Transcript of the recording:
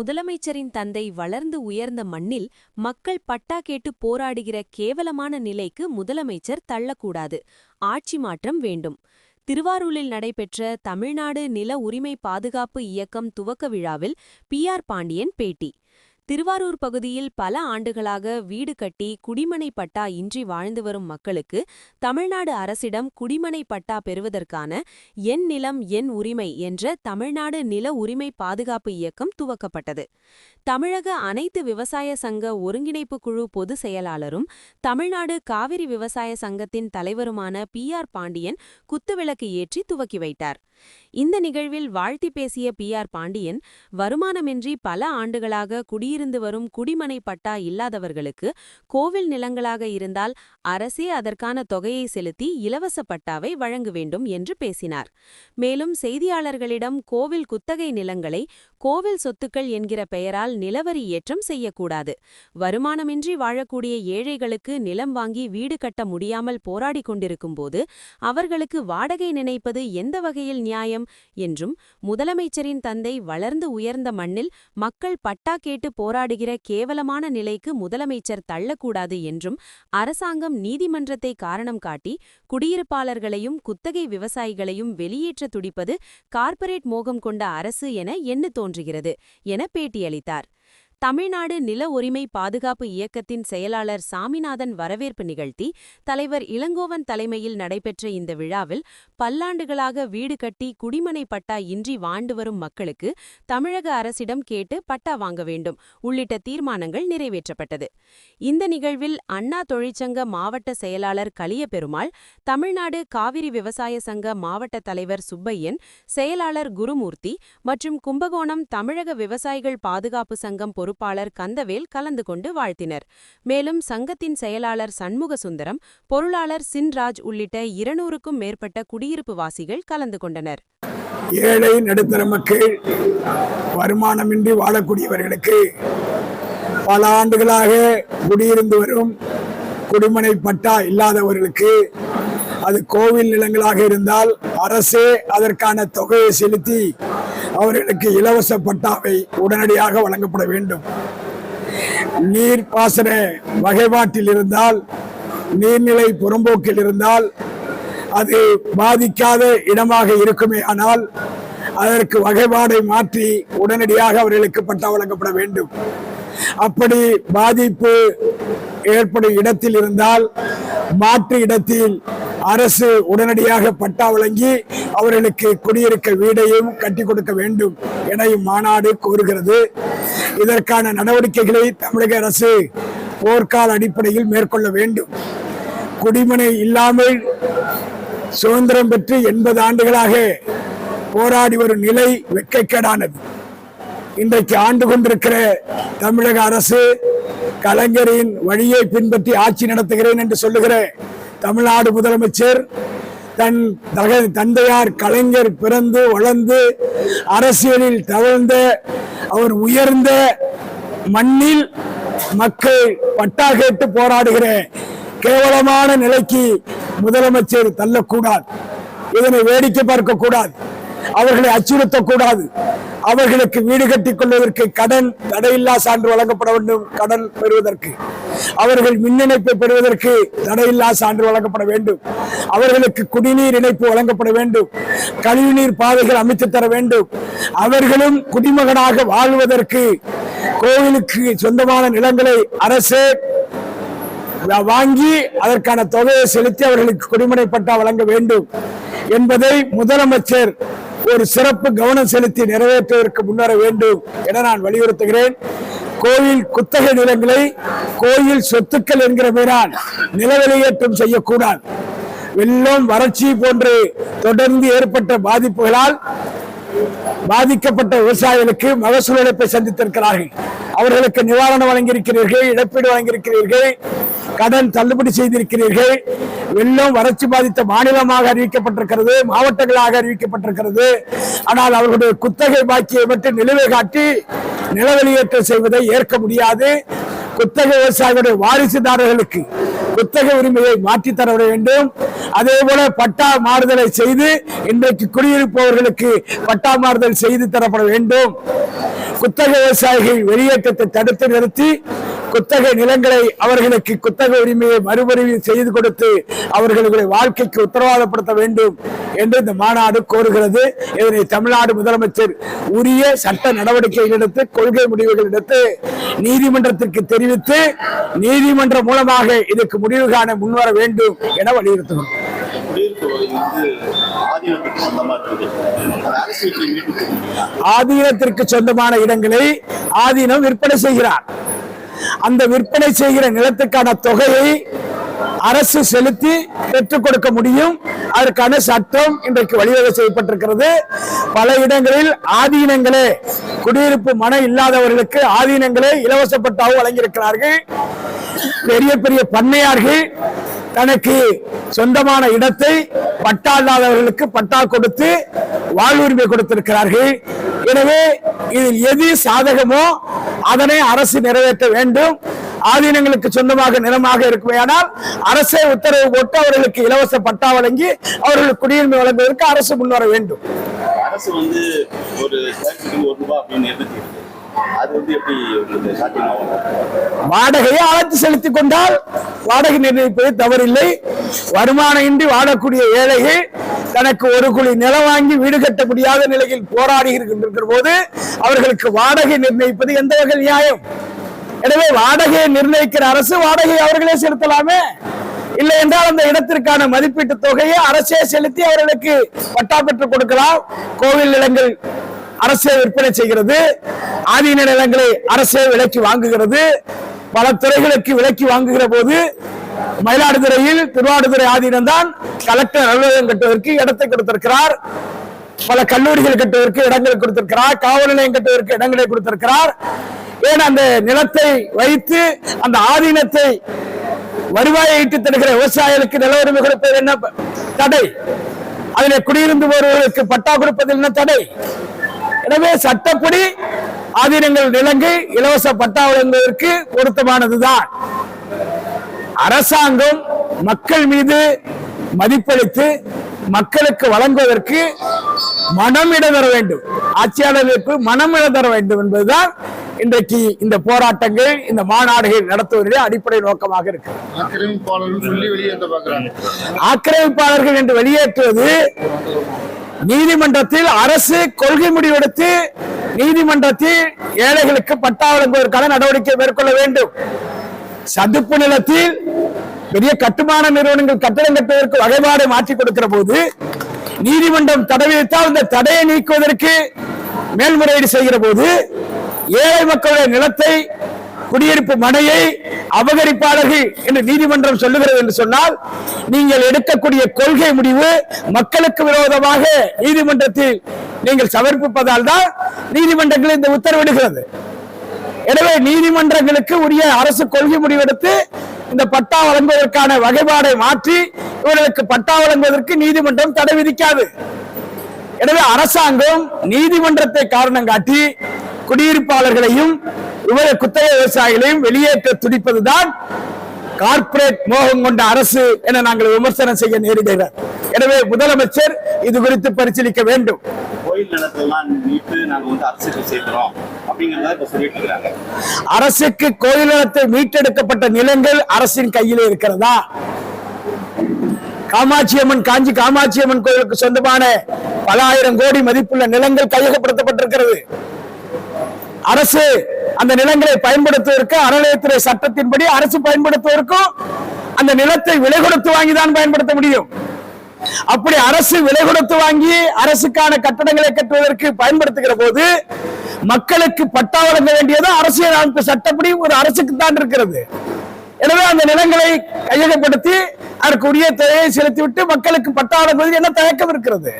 முதலமைச்சரின் தந்தை வளர்ந்து உயர்ந்த மண்ணில் மக்கள் பட்டா கேட்டு போராடுகிற கேவலமான நிலைக்கு முதலமைச்சர் தள்ளக்கூடாது. ஆட்சி மாற்றம் வேண்டும். திருவாரூரில் நடைபெற்ற தமிழ்நாடு நில உரிமை பாதுகாப்பு இயக்கம் துவக்க விழாவில் பி ஆர் பாண்டியன் பேட்டி. திருவாரூர் பகுதியில் பல ஆண்டுகளாக வீடு கட்டி குடிமனை பட்டா இன்றி வாழ்ந்து வரும் மக்களுக்கு தமிழ்நாடு அரசிடம் குடிமனை பட்டா பெறுவதற்கான என் நிலம் என் உரிமை என்ற தமிழ்நாடு நில உரிமை பாதுகாப்பு இயக்கம் துவக்கப்பட்டது. தமிழக அனைத்து விவசாய சங்க ஒருங்கிணைப்பு குழு பொதுச் செயலாளரும் தமிழ்நாடு காவிரி விவசாய சங்கத்தின் தலைவருமான பி ஆர் பாண்டியன் குத்துவிளக்கு ஏற்றி துவக்கி வைத்தார். இந்த நிகழ்வில் வாழ்த்தி பேசிய பி ஆர் பாண்டியன் வருமானமின்றி பல ஆண்டுகளாக குடியிருந்து வரும் குடிமனை பட்டா இல்லாதவர்களுக்கு கோவில் நிலங்களாக இருந்தால் அரசே அதற்கான தொகையை செலுத்தி இலவச பட்டாவை வழங்க வேண்டும் என்று பேசினார். மேலும் செய்தியாளர்களிடம் கோவில் குத்தகை நிலங்களை கோவில் சொத்துக்கள் என்கிற பெயரால் நிலவரி ஏற்றம் செய்யக்கூடாது. வருமானமின்றி வாழக்கூடிய ஏழைகளுக்கு நிலம் வாங்கி வீடு கட்ட முடியாமல் போராடிக் கொண்டிருக்கும்போது அவர்களுக்கு வாடகை நினைப்பது எந்த வகையில் நியாயம் என்றும் முதலமைச்சரின் தந்தை வளர்ந்து உயர்ந்த மண்ணில் மக்கள் பட்டா கேட்டு போராடுகிற கேவலமான நிலைக்கு முதலமைச்சர் தள்ளக்கூடாது என்றும் அரசாங்கம் நீதிமன்றத்தை காரணம் காட்டி குடியிருப்பாளர்களையும் குத்தகை விவசாயிகளையும் வெளியேற்ற துடிப்பது கார்ப்பரேட் மோகம் கொண்ட அரசு என எண்ணு தோன்றுகிறது என பேட்டியளித்தார். தமிழ்நாடு நில உரிமை பாதுகாப்பு இயக்கத்தின் செயலாளர் சாமிநாதன் வரவேற்பு நிகழ்த்தி தலைவர் இளங்கோவன் தலைமையில் நடைபெற்ற இந்த விழாவில் பல்லாண்டுகளாக வீடு கட்டி குடிமனை பட்டா இன்றி வாழ்ந்து வரும் மக்களுக்கு தமிழக அரசிடம் கேட்டு பட்டா வாங்க வேண்டும். உள்ளிட்ட தீர்மானங்கள் நிறைவேற்றப்பட்டது. இந்த நிகழ்வில் அண்ணா தொழிற்சங்க மாவட்ட செயலாளர் கலியபெருமாள் தமிழ்நாடு காவிரி விவசாய சங்க மாவட்ட தலைவர் சுப்பையன் செயலாளர் குருமூர்த்தி மற்றும் கும்பகோணம் தமிழக விவசாயிகள் பாதுகாப்பு சங்கம் பொறுப்பாளர் கந்தவேல் கலந்து கொண்டு வாழ்த்தினர். மேலும் சங்கத்தின் செயலாளர் சண்முக சுந்தரம் பொருளாளர் சின்ராஜ் உள்ளிட்ட இருநூறுக்கும் மேற்பட்ட குடியிருப்பு வாசிகள் கலந்து கொண்டனர். ஏழை நடுத்தர மக்கள் வருமானமின்றி வாழக்கூடியவர்களுக்கு பல ஆண்டுகளாக குடியிருந்து வரும் குடிமனை பட்டா இல்லாதவர்களுக்கு அது கோவில் நிலங்களாக இருந்தால் அரசே அதற்கான தொகையை செலுத்தி அவர்களுக்கு இலவச பட்டாவை உடனடியாக வழங்கப்பட வேண்டும். நீர் பாசன வகைப்பாட்டில் இருந்தால் நீர்நிலை புறம்போக்கில் இருந்தால் அது பாதிக்காத இடமாக இருக்குமே ஆனால் அதற்கு வகைப்பாடை மாற்றி உடனடியாக அவர்களுக்கு பட்டா வழங்கப்பட வேண்டும். அப்படி பாதிப்பு ஏற்படும் இடத்தில் இருந்தால் மாற்று இடத்தில் அரசு உடனடியாக பட்டா வழங்கி அவர்களுக்கு குடியிருக்க வீடையும் கட்டி கொடுக்க வேண்டும் என இம்மாநாடு கோருகிறது. இதற்கான நடவடிக்கைகளை தமிழக அரசு போர்க்கால அடிப்படையில் மேற்கொள்ள வேண்டும். குடிமனை இல்லாமல் சுதந்திரம் பெற்று எண்பது ஆண்டுகளாக போராடி வரும் நிலை வெட்கக்கேடானது இன்றைக்கு ஆண்டு கொண்டிருக்கிற தமிழக அரசு கலைஞரின் வழியை பின்பற்றி ஆட்சி நடத்துகிறேன் என்று சொல்லுகிற தமிழ்நாடு முதலமைச்சர் தன் தக தந்தையார் கலைஞர் பிறந்து வளர்ந்து அரசியலில் தவழ்ந்த அவர் உயர்ந்த மண்ணில் மக்கள் பட்டா கேட்டு போராடுகிற கேவலமான நிலைக்கு முதலமைச்சர் தள்ளக்கூடாது. இதனை வேடிக்கை பார்க்க கூடாது அவர்களை அச்சுறுத்தக்கூடாது. அவர்களுக்கு வீடு கட்டிக் கொள்வதற்கு கடன் தடையில்லா சான்று வழங்கப்பட வேண்டும் கடன் பெறுவதற்கு. அவர்கள் மின் இணைப்பை பெறுவதற்கு தடையில்லா சான்று வழங்கப்பட வேண்டும். அவர்களுக்கு குடிநீர் இணைப்பு வழங்கப்பட வேண்டும். கழிவுநீர் பாதைகள் அமைத்து தர வேண்டும். அவர்களும் குடிமகனாக வாழ்வதற்கு கோவிலுக்கு சொந்தமான நிலங்களை அரசே வாங்கி அதற்கான தொகையை செலுத்தி அவர்களுக்கு குடிமனை பட்டா வழங்க வேண்டும் என்பதை முதலமைச்சர் ஒரு சிறப்பு கவனம் செலுத்தி நிறைவேற்றுவதற்கு முன்னேற வேண்டும் என நான் வலியுறுத்துகிறேன். கோயில் குத்தகை நிலங்களை கோயில் சொத்துக்கள் என்கிற பெயரால் நில செய்யக்கூடாது. வெள்ளம் வறட்சி போன்று தொடர்ந்து ஏற்பட்ட பாதிப்புகளால் பாதிக்கப்பட்ட விவசாயிகளுக்கு மகசூல் இழப்பை சந்தித்திருக்கிறார்கள். அவர்களுக்கு நிவாரணம் வழங்கியிருக்கிறீர்கள் இழப்பீடு வழங்கியிருக்கிறீர்கள். கடன் தள்ளுபடி செய்திருக்கிறீர்கள். வெள்ளம் வறட்சி பாதித்த மாநிலமாக அறிவிக்கப்பட்டிருக்கிறது மாவட்டங்களாக அறிவிக்கப்பட்டிருக்கிறது. ஆனால் அவர்களுடைய குத்தகை பாக்கியை மட்டும் நிலுவை காட்டி நிலவெளியேற்றம் செய்வதை ஏற்க முடியாது. குத்தகை விவசாயிகளுடைய வாரிசுதாரர்களுக்கு குத்தக உரிமையை மாற்றி தர வேண்டும். அதே போல பட்டா மாறுதலை செய்து இன்றைக்கு குடியிருப்பவர்களுக்கு பட்டா மாறுதல் செய்து தரப்பட வேண்டும். குத்தக விவசாயிகள் வெளியேற்றத்தை தடுத்து நிறுத்தி குத்தக நிலங்களை அவர்களுக்கு குத்தக உரிமையை மறுபரிவு செய்து கொடுத்து அவர்களுடைய வாழ்க்கைக்கு உத்தரவாதப்படுத்த வேண்டும் என்று இந்த மாநாடு கோருகிறது. இதனை தமிழ்நாடு முதலமைச்சர் உரிய சட்ட நடவடிக்கைகள் எடுத்து கொள்கை முடிவுகள் எடுத்து நீதிமன்றத்திற்கு தெரிவித்து நீதிமன்றம் மூலமாக இதுக்கு முடிவு காண முன்வர வேண்டும் என வலியுறுத்துகிறோம். ஆதீனத்திற்கு சொந்தமான இடங்களை ஆதீனம் விற்பனை செய்கிறார். அந்த விற்பனை செய்கிற நிலத்துக்கான தொகையை அரசு செலுத்தி பெற்றுக் கொடுக்க முடியும். அதற்கான சட்டம் இன்றைக்கு வழிவகை செய்யப்பட்டிருக்கிறது. பல இடங்களில் ஆதீனங்களே குடியிருப்பு மன இல்லாதவர்களுக்கு ஆதீனங்களே இலவசப்பட்டாவும் வழங்கியிருக்கிறார்கள். பெரிய பெரிய பண்ணையார்கள் தனக்கு சொந்தமான இடத்தை பட்டா இல்லாதவர்களுக்கு பட்டா கொடுத்து வாழ்வுரிமை கொடுத்திருக்கிறார்கள். எனவே இதில் எது சாதகமோ அதனை அரசு நிறைவேற்ற வேண்டும். ஆதீனங்களுக்கு சொந்தமாக நிலமாக இருக்குமையானால் அரசே உத்தரவு போட்டு அவர்களுக்கு இலவச பட்டா வழங்கி அவர்களுக்கு குடியுரிமை வழங்குவதற்கு அரசு முன்வர வேண்டும். அரசு வந்து ஒரு ஒரு ரூபாய் அப்படின்னு அது வந்து எப்படி உங்களுக்கு சாத்தியமாகும்? வாடகையை அழைத்து செலுத்திக் கொண்டால் வாடகை நிர்ணயிப்பது தவறில்லை. வருமானம் இன்றி வாழக்கூடிய ஏழைகள் தனக்கு ஒரு குழி நிலம் வாங்கி வீடு கட்ட முடியாத நிலையில் போராடி இருக்கின்ற போது அவர்களுக்கு வாடகை நிர்ணயிப்பது எந்த வகை நியாயம்? எனவே வாடகையை நிர்ணயிக்கிற அரசு வாடகையை அவர்களே செலுத்தலாமே. இல்லை என்றால் அந்த இடத்திற்கான மதிப்பீட்டு தொகையை அரசே செலுத்தி அவர்களுக்கு பட்டா பெற்றுக் கொடுக்கலாம். கோவில் நிலங்கள் அரசே விற்பனை செய்கிறது. ஆதீன நிலங்களை அரசே விலைக்கு வாங்குகிறது. பல துறைகளுக்கு விலைக்கு வாங்குகிற போது மயிலாடுதுறையில் திருவாடுதுறை ஆதீனம் தான் கலெக்டர் அலுவலகம் கட்டுவதற்கு இடத்தை கொடுத்திருக்கிறார். பல கல்லூரிகள் கட்டுவதற்கு இடங்களை கொடுத்திருக்கிறார். காவல் நிலையம் கட்டுவதற்கு இடங்களை கொடுத்திருக்கிறார். ஏன் அந்த நிலத்தை வைத்து அந்த ஆதீனத்தை வருவாயை ஈட்டு தருகிற விவசாயிகளுக்கு நில உரிமை கொடுப்பது என்ன தடை? அதில் குடியிருந்து வருவதற்கு பட்டா கொடுப்பதில் என்ன தடை? எனவே சட்டப்படி ஆதீனங்கள் நிலங்கை இலவச பட்டா வழங்குவதற்கு பொருத்தமானதுதான். அரசாங்கம் மக்கள் மீது மதிப்பளித்து மக்களுக்கு வழங்குவதற்கு மனம் இட தர வேண்டும். ஆட்சியாளர்களுக்கு மனம் இட தர வேண்டும் என்பதுதான் இன்றைக்கு இந்த போராட்டங்கள் இந்த மாநாடுகள் நடத்துவதிலே அடிப்படை நோக்கமாக இருக்கு. ஆக்கிரமிப்பாளர்கள் என்று வெளியேற்றுவது நீதிமன்றத்தில் அரசு கொள்கை முடிவெடுத்து நீதிமன்றத்தில் ஏழைகளுக்கு பட்டா வழங்குவதற்கான நடவடிக்கை மேற்கொள்ள வேண்டும். சதுப்பு நிலத்தில் பெரிய கட்டுமான நிறுவனங்கள் கட்டடம் கட்டுவதற்கு வகைபாடு மாற்றி கொடுக்கிற போது நீதிமன்றம் தடை விதித்தால் அந்த தடையை நீக்குவதற்கு மேல்முறையீடு செய்கிற போது ஏழை மக்களுடைய நிலத்தை குடியிருப்பு மனையை அபகரிப்பாளர்கள் என்று நீதிமன்றம் சொல்லுகிறது என்று சொன்னால் நீங்கள் எடுக்கக்கூடிய கொள்கை முடிவு மக்களுக்கு விரோதமாக நீதிமன்றத்தில் நீங்கள் சமர்ப்பிப்பதால் தான் நீதிமன்றங்கள் இந்த உத்தரவிடுகிறது. எனவே நீதிமன்றங்களுக்கு உரிய அரசு கொள்கை முடிவெடுத்து இந்த பட்டா வழங்குவதற்கான வகைப்பாடை மாற்றி இவர்களுக்கு பட்டா வழங்குவதற்கு நீதிமன்றம் தடை விதிக்காது. எனவே அரசாங்கம் நீதிமன்றத்தை காரணம் காட்டி குடியிருப்பாளர்களையும் விவர குத்தகை விவசாயிகளையும் வெளியேற்ற துடிப்பதுதான் கார்ப்பரேட் மோகம் கொண்ட அரசு என நாங்கள் விமர்சனம் செய்ய நேரிடுகிறது எனவே முதலமைச்சர் இது குறித்து பரிசீலிக்க வேண்டும். அரசுக்கு கோயில் நிலத்தை மீட்டெடுக்கப்பட்ட நிலங்கள் அரசின் கையிலே இருக்கிறதா? காமாட்சியம்மன் காஞ்சி காமாட்சியம்மன் கோயிலுக்கு சொந்தமான பல ஆயிரம் கோடி மதிப்புள்ள நிலங்கள் கையகப்படுத்தப்பட்டிருக்கிறது. அரசு அந்த நிலங்களை பயன்படுத்துவதற்கு அறநிலையத்துறை சட்டத்தின்படி அரசு பயன்படுத்துவதற்கும் அந்த நிலத்தை விலை கொடுத்து வாங்கி தான் பயன்படுத்த முடியும். அப்படி அரசு விலை கொடுத்து வாங்கி அரசுக்கான கட்டடங்களை கட்டுவதற்கு பயன்படுத்துகிற போது மக்களுக்கு பட்டா வழங்க வேண்டியது அரசியல் அமைப்பு சட்டப்படி ஒரு அரசுக்கு தான் இருக்கிறது. எனவே அந்த நிலங்களை கையகப்படுத்தி அதற்குரிய தொகையை செலுத்திவிட்டு மக்களுக்கு பட்டா வழங்குவதில் என்ன தயக்கம் இருக்கிறது?